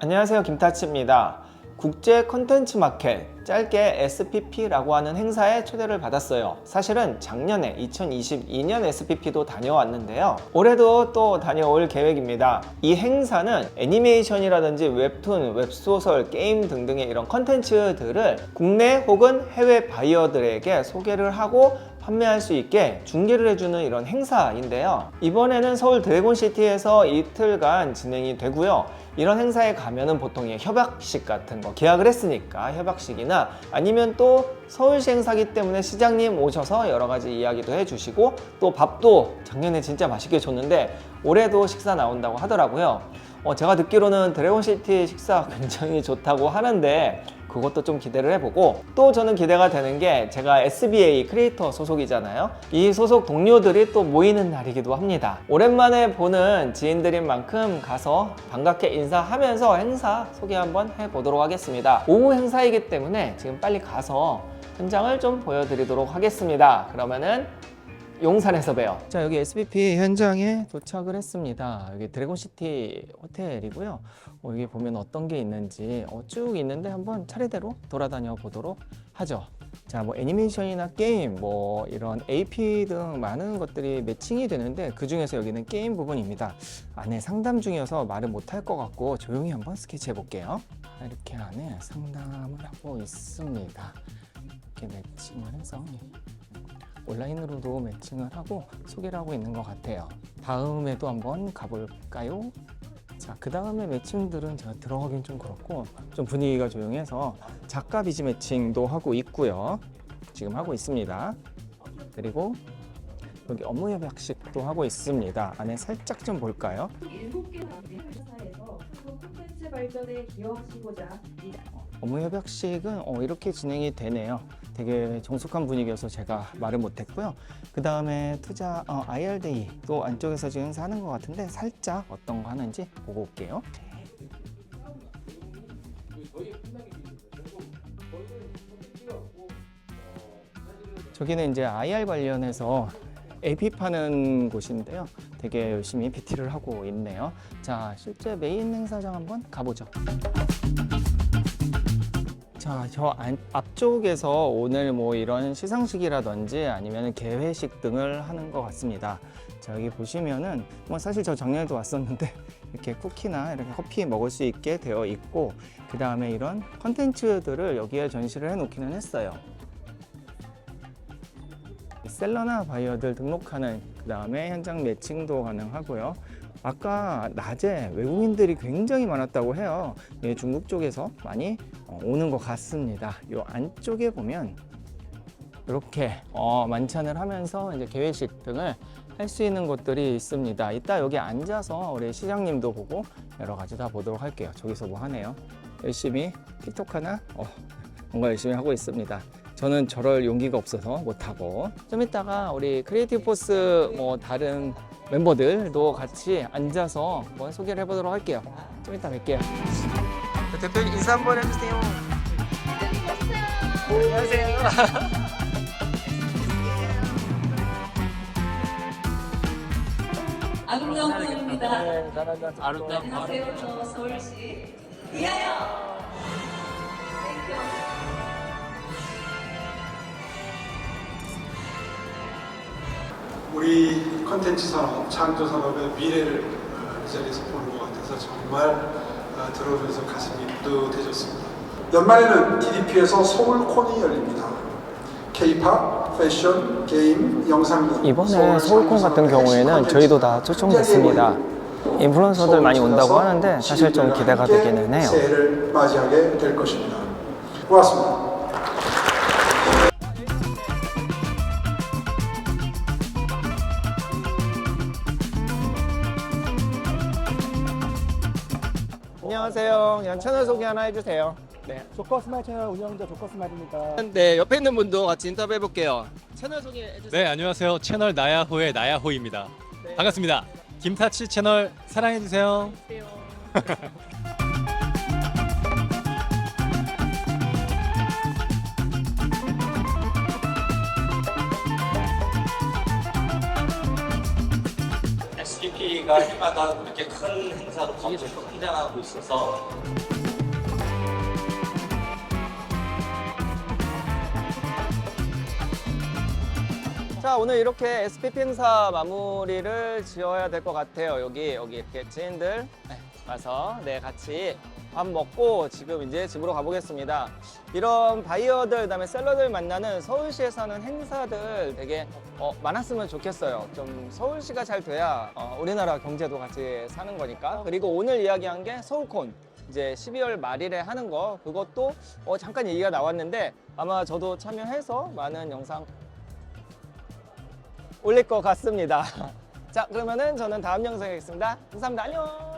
안녕하세요 김타치입니다. 국제 컨텐츠 마켓 짧게 SPP라고 하는 행사에 초대를 받았어요. 사실은 작년에 2022년 SPP도 다녀왔는데요. 올해도 또 다녀올 계획입니다. 이 행사는 애니메이션이라든지 웹툰, 웹소설, 게임 등등의 이런 컨텐츠들을 국내 혹은 해외 바이어들에게 소개를 하고 판매할 수 있게 중계를 해주는 이런 행사인데요. 이번에는 서울 드래곤시티에서 이틀간 진행이 되고요. 이런 행사에 가면은 보통 이 협약식 같은 거 계약을 했으니까 협약식이나 아니면 또 서울시 행사기 때문에 시장님 오셔서 여러 가지 이야기도 해주시고 또 밥도 작년에 진짜 맛있게 줬는데 올해도 식사 나온다고 하더라고요. 어, 제가 듣기로는 드래곤시티 식사 굉장히 좋다고 하는데 그것도 좀 기대를 해보고 또 저는 기대가 되는 게 제가 SBA 크리에이터 소속이잖아요. 이 소속 동료들이 또 모이는 날이기도 합니다. 오랜만에 보는 지인들인 만큼 가서 반갑게 인사하면서 행사 소개 한번 해보도록 하겠습니다. 오후 행사이기 때문에 지금 빨리 가서 현장을 좀 보여드리도록 하겠습니다. 그러면은 용산에서 봬요. 자, 여기 SBP 현장에 도착을 했습니다. 여기 드래곤시티 호텔이고요. 어, 여기 보면 어떤 게 있는지 어, 쭉 있는데 한번 차례대로 돌아다녀 보도록 하죠. 자, 뭐 애니메이션이나 게임, 뭐 이런 AP 등 많은 것들이 매칭이 되는데 그 중에서 여기는 게임 부분입니다. 안에 상담 중이어서 말을 못할 것 같고 조용히 한번 스케치 해 볼게요. 이렇게 안에 상담을 하고 있습니다. 이렇게 매칭을 해서 온라인으로도 매칭을 하고 소개를 하고 있는 것 같아요. 다음에도 한번 가볼까요? 자, 그 다음에 매칭들은 제가 들어가긴 좀 그렇고 좀 분위기가 조용해서 작가 비지 매칭도 하고 있고요. 지금 하고 있습니다. 그리고 여기 업무 협약식도 하고 있습니다. 안에 살짝 좀 볼까요? 일곱 개 넘는 회사에서 콘텐츠 발전에 기여하시고자 이 업무 협약식은 어, 이렇게 진행이 되네요. 되게 정숙한 분위기여서 제가 말을 못했고요. 그 다음에 투자 어, IR데이도 안쪽에서 지금 사는 것 같은데 살짝 어떤 거 하는지 보고 올게요. 저기는 이제 IR 관련해서 AP 파는 곳인데요. 되게 열심히 PT를 하고 있네요. 자, 실제 메인 행사장 한번 가보죠. 자, 저 안- 앞쪽에서 오늘 뭐 이런 시상식이라든지 아니면 개회식 등을 하는 것 같습니다. 자, 여기 보시면은 뭐 사실 저 작년에도 왔었는데 이렇게 쿠키나 이렇게 커피 먹을 수 있게 되어 있고 그 다음에 이런 컨텐츠들을 여기에 전시를 해 놓기는 했어요. 셀러나 바이어들 등록하는 그 다음에 현장 매칭도 가능하고요. 아까 낮에 외국인들이 굉장히 많았다고 해요. 예, 중국 쪽에서 많이 어, 오는 것 같습니다. 이 안쪽에 보면 이렇게 어, 만찬을 하면서 이제 개회식 등을 할 수 있는 곳들이 있습니다. 이따 여기 앉아서 우리 시장님도 보고 여러 가지 다 보도록 할게요. 저기서 뭐 하네요. 열심히 틱톡 하나 어, 뭔가 열심히 하고 있습니다. 저는 저럴 용기가 없어서 못하고 좀 이따가 우리 크리에이티브 포스 뭐 다른 멤버들도 같이 앉아서 한번 소개를 해보도록 할게요. 좀 이따 뵐게요. 대표님 인사 한번 해주세요. 안녕하세요. 아름다운 분입니다. 네. 아름다운 안녕하세요. 저 서울시 이하영. 우리 컨텐츠 산업, 창조 산업의 미래를 어, 이 자리에서 보는 것 같아서 정말 어, 들어오면서 가슴이 뿌듯해졌습니다. 연말에는 DDP에서 서울콘이 열립니다. K-팝, 패션, 게임, 영상등 이번에 서울콘 같은 경우에는 저희도 다 초청됐습니다. 인플루언서들 많이 온다고 하는데 사실 좀 기대가 되기는 해요. 새해를 맞이하게 될 것입니다. 고맙습니다. 안녕하세요. 그냥 채널 소개 하나 해주세요. 네. 조커스마일 채널 운영자 조커스마일입니다. 네, 옆에 있는 분도 같이 인터뷰 해볼게요. 채널 소개 해주세요. 네, 안녕하세요. 채널 나야호의 나야호입니다. 반갑습니다. 김타치 채널 사랑해주세요. 저희가 해마다 이렇게 큰 행사로 계속 성장하고 있어서 자 오늘 이렇게 SPP 행사 마무리를 지어야 될 것 같아요. 여기 여기 이렇게 지인들 네, 와서 네 같이 밥 먹고 지금 이제 집으로 가보겠습니다. 이런 바이어들 그다음에 셀러들 만나는 서울시에서 하는 행사들 되게 어, 많았으면 좋겠어요. 좀 서울시가 잘 돼야 어, 우리나라 경제도 같이 사는 거니까. 그리고 오늘 이야기한 게 서울콘. 이제 12월 말일에 하는 거 그것도 어, 잠깐 얘기가 나왔는데 아마 저도 참여해서 많은 영상 올릴 것 같습니다. 자, 그러면은 저는 다음 영상에 뵙겠습니다. 감사합니다. 안녕.